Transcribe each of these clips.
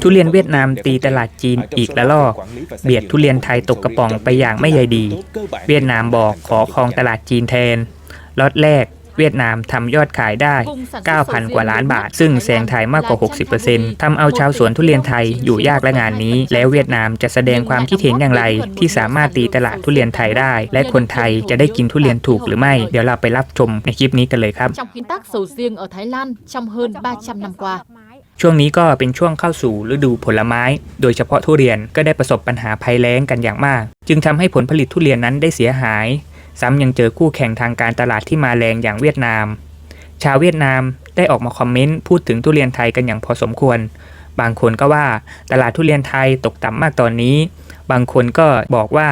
ทุเรียนเวียดนามตีตลาดจีนอีกละลอกเบียดทุเรียนไทยตกกระป๋องไปอย่างไม่ใยดี เวียดนามบอกขอครองตลาดจีนแทนล็อตแรกเวียดนามทำยอดขายได้ 9,000 กว่าล้านบาท ซึ่งแซงไทยมากกว่า 60%ทำเอาชาวสวนทุเรียนไทยอยู่ยากและงานนี้ แล้วเวียดนามจะแสดงความคิดเห็นอย่างไร ที่สามารถตีตลาดทุเรียนไทยได้ และคนไทยจะได้กินทุเรียนถูกหรือไม่ เดี๋ยวเราไปรับชมในคลิปนี้กันเลยครับ ช่วงนี้ก็เป็นช่วงเข้าสู่ฤดูผลไม้ โดยเฉพาะทุเรียนก็ได้ประสบปัญหาภัยแล้งกันอย่างมาก จึงทำให้ผลผลิตทุเรียนนั้นได้เสียหาย ซ้ำยังเจอคู่แข่งทางการตลาดที่มาแรงอย่างเวียดนาม ชาวเวียดนามได้ออกมาคอมเมนต์พูดถึงทุเรียนไทยกันอย่างพอสมควร บางคนก็ว่าตลาดทุเรียนไทยตกต่ำมากตอนนี้ บางคนก็บอกว่า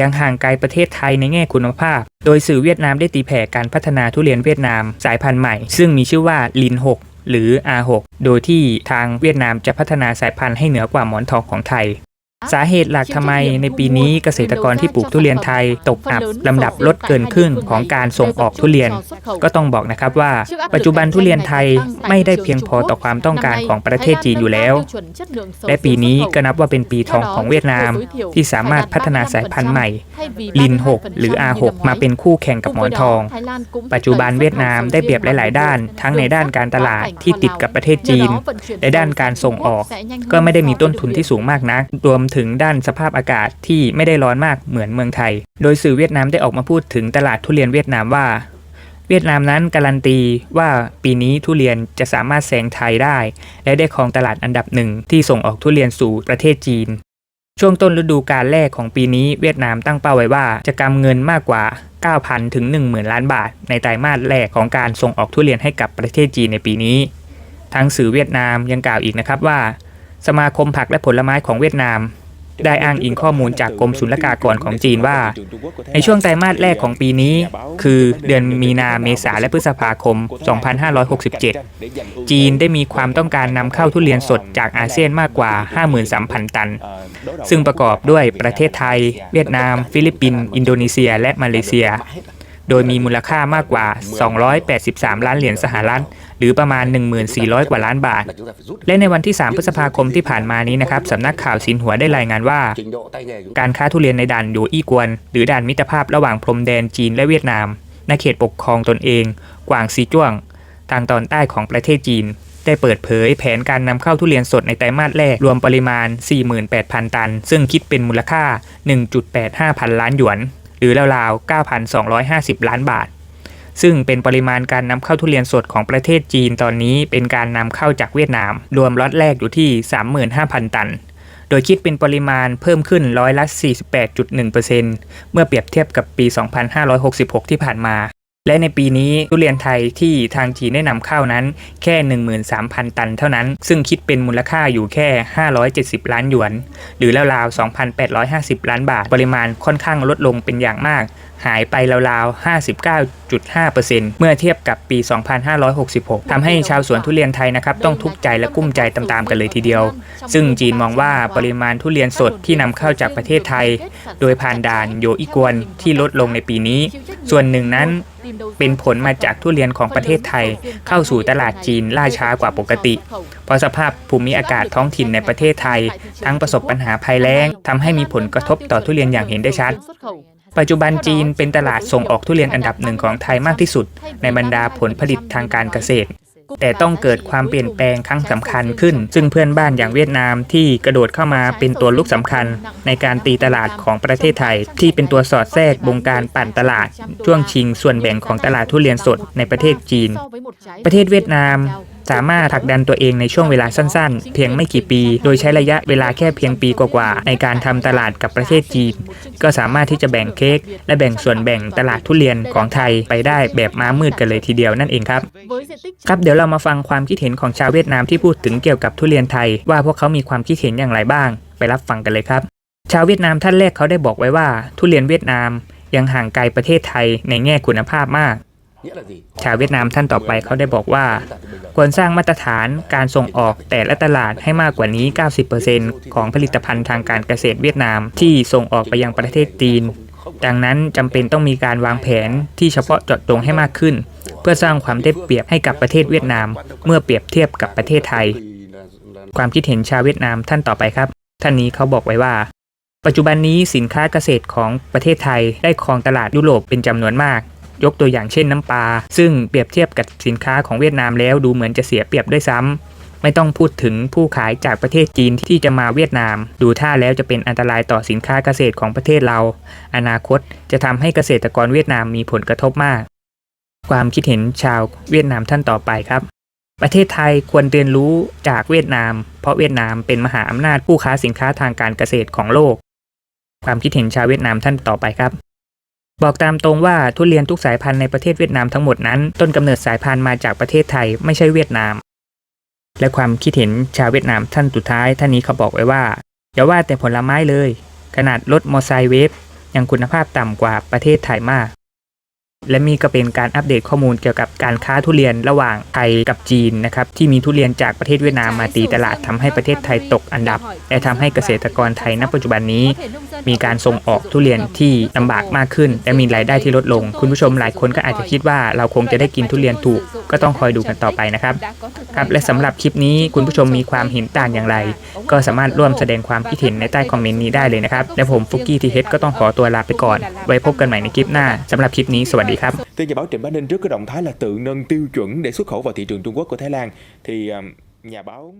ยังห่างไกลประเทศไทยในแง่คุณภาพ โดยสื่อเวียดนามได้ตีแผ่การพัฒนาทุเรียนเวียดนามสายพันธุ์ใหม่ ซึ่งมีชื่อว่าลิน6 หรือ R6 โดยที่ทางเวียดนามจะพัฒนาสายพันธุ์ให้เหนือกว่าหมอนทองของไทย สาเหตุหลักทำไมในปีนี้เกษตรกรที่ปลูกทุเรียนไทยตกอับลำดับลดเกินครึ่งของการส่งออกทุเรียน ก็ต้องบอกนะครับว่า ปัจจุบันทุเรียนไทยไม่ได้เพียงพอต่อความต้องการของประเทศจีนอยู่แล้ว และปีนี้ก็นับว่าเป็นปีทองของเวียดนาม ที่สามารถพัฒนาสายพันธุ์ใหม่ ลิน 6 หรือ R6 มาเป็นคู่แข่งกับหมอนทอง ปัจจุบันเวียดนามได้เปรียบหลาย ๆ ด้าน ทั้งในด้านการตลาดที่ติดกับประเทศจีนในด้านการส่งออก ก็ไม่ได้มีต้นทุนที่สูงมากนักรวมถึงด้านสภาพอากาศที่ไม่ได้ร้อนมากเหมือนเมืองไทย โดยสื่อเวียดนามได้ออกมาพูดถึงตลาดทุเรียนเวียดนามว่า เวียดนามนั้นการันตีว่าปีนี้ทุเรียนจะสามารถแซงไทยได้ และได้ครองตลาดอันดับหนึ่งที่ส่งออกทุเรียนสู่ประเทศจีน ช่วงต้นฤดูกาลแรกของปีนี้เวียดนามตั้งเป้าไว้ว่าจะกำเงินมากกว่า 9,000 ถึง 10,000 ล้านบาท ในไตรมาสแรกของการส่งออกทุเรียนให้กับประเทศจีนในปีนี้ทางสื่อเวียดนามยังกล่าวอีกนะครับว่า สมาคมผักและผลไม้ของเวียดนาม ได้อ้างอิงข้อมูลจากกรมศุลกากรของจีนว่า ในช่วงไตรมาสแรกของปีนี้ คือเดือนมีนาเมษาและพฤษภาคม 2567 จีนได้มีความต้องการนำเข้าทุเรียนสดจากอาเซียนมากกว่า 53,000 ตัน ซึ่งประกอบด้วยประเทศไทย เวียดนาม ฟิลิปปินส์อินโดนีเซีย และมาเลเซีย โดยมีมูลค่ามากกว่า 283 ล้านเหรียญสหรัฐ หรือประมาณ 1,400 กว่าล้านบาท และในวันที่ 3 พฤษภาคมที่ผ่านมานี้นะครับสำนักข่าวสินหัวได้รายงานว่า การค้าทุเรียนในด่านโยอี้กวน หรือด่านมิตรภาพระหว่างพรมแดนจีนและเวียดนาม ในเขตปกครองตนเอง กวางซีจ้วง ทางตอนใต้ของประเทศจีน ได้เปิดเผยแผนการนำเข้าทุเรียนสดในไตรมาสแรกรวมปริมาณ 48,000 ตัน ซึ่งคิดเป็นมูลค่า 1.85 พันล้านหยวนห รือราวๆ 9,250 ล้านบาท ซึ่งเป็นปริมาณการนำเข้าทุเรียนสดของประเทศจีนตอนนี้เป็นการนำเข้าจากเวียดนาม รวมล็อตแรกอยู่ที่ 35,000 ตัน โดยคิดเป็นปริมาณเพิ่มขึ้นร้อยละ 48.1%เมื่อเปรียบเทียบกับปี 2566 ที่ผ่านมา และในปีนี้ทุเรียนไทยที่ทางจีนได้นำเข้านั้นแค่ 13,000 ตันเท่านั้น ซึ่งคิดเป็นมูลค่าอยู่แค่ 570 ล้านหยวน หรือราวๆ 2,850 ล้านบาท ปริมาณค่อนข้างลดลงเป็นอย่างมาก หายไปราวๆ 59.5%เมื่อเทียบกับปี 2566ทำให้ชาวสวนทุเรียนไทยนะครับต้องทุกข์ใจและกุ้มใจตามๆกันเลยทีเดียว ซึ่งจีนมองว่าปริมาณทุเรียนสดที่นำเข้าจากประเทศไทย โดยผ่านด่านโยอีกวนที่ลดลงในปีนี้ ส่วนหนึ่งนั้นเป็นผลมาจากทุเรียนของประเทศไทย เข้าสู่ตลาดจีนล่าช้ากว่าปกติ เพราะสภาพภูมิอากาศท้องถิ่นในประเทศไทย ทั้งประสบปัญหาภัยแล้งทำให้มีผลกระทบต่อทุเรียนอย่างเห็นได้ชัด ปัจจุบันจีนเป็นตลาดส่งออกทุเรียนอันดับหนึ่งของไทยมากที่สุด ในบรรดาผลผลิตทางการเกษตร แต่ต้องเกิดความเปลี่ยนแปลงครั้งสำคัญขึ้น ซึ่งเพื่อนบ้านอย่างเวียดนามที่กระโดดเข้ามาเป็นตัวลูกสำคัญ ในการตีตลาดของประเทศไทย ที่เป็นตัวสอดแทรกบงการปั่นตลาด ช่วงชิงส่วนแบ่งของตลาดทุเรียนสดในประเทศจีน ประเทศเวียดนาม สามารถผลักดันตัวเองในช่วงเวลาสั้นๆ เพียงไม่กี่ปี โดยใช้ระยะเวลาแค่เพียงปีกว่าๆในการทำตลาดกับประเทศจีน ก็สามารถที่จะแบ่งเค้กและแบ่งส่วนแบ่งตลาดทุเรียนของไทยไปได้แบบม้ามืดกันเลยทีเดียวนั่นเองครับ ครับเดี๋ยวเรามาฟังความคิดเห็นของชาวเวียดนามที่พูดถึงเกี่ยวกับทุเรียนไทย ว่าพวกเขามีความคิดเห็นอย่างไรบ้าง ไปรับฟังกันเลยครับ ชาวเวียดนามท่านแรกเขาได้บอกไว้ว่า ทุเรียนเวียดนาม ยังห่างไกลประเทศไทยในแง่คุณภาพมาก ชาวเวียดนามท่านต่อไปเขาได้บอกว่า ควรสร้างมาตรฐานการส่งออกแต่ละตลาดให้มากกว่านี้ 90%ของผลิตภัณฑ์ทางการเกษตรเวียดนามที่ส่งออกไปยังประเทศจีน ดังนั้นจำเป็นต้องมีการวางแผนที่เฉพาะเจาะจงให้มากขึ้น เพื่อสร้างความได้เปรียบให้กับประเทศเวียดนาม เมื่อเปรียบเทียบกับประเทศไทย ความคิดเห็นชาวเวียดนามท่านต่อไปครับ ท่านนี้เขาบอกไว้ว่าปัจจุบันนี้สินค้าเกษตรของประเทศไทยได้ครองตลาดยุโรปเป็นจำนวนมาก ยกตัวอย่างเช่นน้ำปลา ซึ่งเปรียบเทียบกับสินค้าของเวียดนามแล้วดูเหมือนจะเสียเปรียบด้วยซ้ำไม่ต้องพูดถึงผู้ขายจากประเทศจีนที่จะมาเวียดนาม ดูท่าแล้วจะเป็นอันตรายต่อสินค้าเกษตรของประเทศเรา อนาคตจะทำให้เกษตรกรเวียดนามมีผลกระทบมาก ความคิดเห็นชาวเวียดนามท่านต่อไปครับ ประเทศไทยควรเรียนรู้จากเวียดนาม เพราะเวียดนามเป็นมหาอำนาจผู้ค้าสินค้าทางการเกษตรของโลก ความคิดเห็นชาวเวียดนามท่านต่อไปครับ บอกตามตรงว่าทุเรียนทุกสายพันธุ์ในประเทศเวียดนามทั้งหมดนั้น ต้นกำเนิดสายพันธุ์มาจากประเทศไทยไม่ใช่เวียดนาม และความคิดเห็นชาวเวียดนามท่านสุดท้ายท่านนี้เขาบอกไว้ว่าอย่าว่าแต่ผลไม้เลย ขนาดรถมอไซค์เวฟยังคุณภาพต่ำกว่าประเทศไทยมาก และมีก็เป็นการอัปเดตข้อมูลเกี่ยวกับการค้าทุเรียนระหว่างไทยกับจีนนะครับที่มีทุเรียนจากประเทศเวียดนามมาตีตลาดทำให้ประเทศไทยตกอันดับ และทำให้เกษตรกรไทยณปัจจุบันนี้ มีการส่งออกทุเรียนที่ลำบากมากขึ้น และมีรายได้ที่ลดลง คุณผู้ชมหลายคนก็อาจจะคิดว่าเราคงจะได้กินทุเรียนถูก ก็ต้องคอยดูกันต่อไปนะครับครับและสำหรับคลิปนี้คุณผู้ชมมีความเห็นต่างอย่างไร ก็สามารถร่วมแสดงความคิดเห็นในใต้คอมเมนต์นี้ได้เลยนะครับและผมฟุกกี้ทีเฮดก็ต้องขอตัวลาไปก่อน ไว้พบกันใหม่ในคลิปหน้าสำหรับคลิปนี้สวัสดครับ Theo nhà báo Trịnh Bá Ninh trước cái động thái là tự nâng tiêu chuẩn để xuất khẩu vào thị trường Trung Quốc của Thái Lan thì um, nhà báo